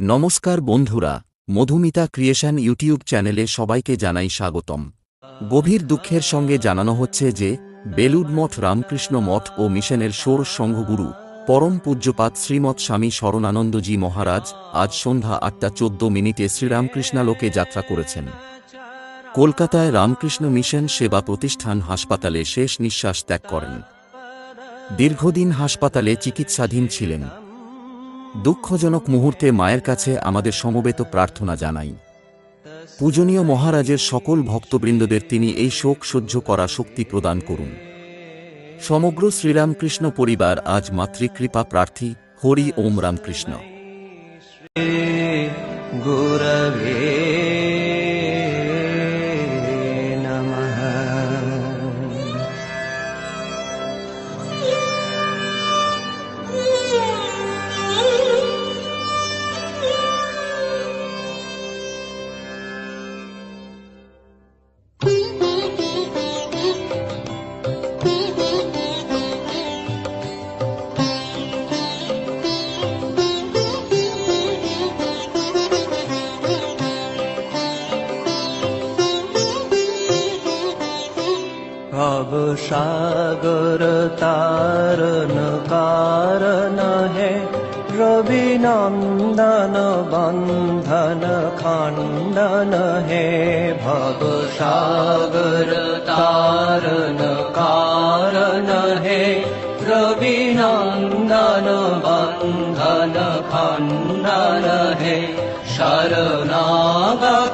নমস্কার বন্ধুরা, Madhumita creation YouTube চ্যানেলে সবাইকে জানাই স্বাগতম। গভীর দুঃখের সঙ্গে জানানো হচ্ছে যে, বেলুড মঠ রামকৃষ্ণ মঠ ও মিশনের সোর সংঘগুরু, পরম পূজ্যপাত শ্রীমৎ স্বামী শরণানন্দজি মহারাজ, আজ সন্ধ্যা আটটা চোদ্দ মিনিটে শ্রীরামকৃষ্ণালোকে যাত্রা করেছেন। কলকাতায় রামকৃষ্ণ মিশন সেবা প্রতিষ্ঠান হাসপাতালে শেষ নিঃশ্বাস ত্যাগ করেন। দীর্ঘদিন হাসপাতালে চিকিৎসাধীন ছিলেন। দুঃখজনক মুহূর্তে মায়ের কাছে আমাদের সমবেত প্রার্থনা জানাই। পূজনীয় মহারাজের সকল ভক্তবৃন্দদের তিনি এই শোক সহ্য করা শক্তি প্রদান করুন। সমগ্র শ্রীরামকৃষ্ণ পরিবার আজ মাতৃকৃপা প্রার্থী হরি ওম রামকৃষ্ণ। গুরবে भगरतारकार है। प्रवीण हे। भगरतारकार हे। रविनन्दन बन्धन खण्डन हे। शरणाग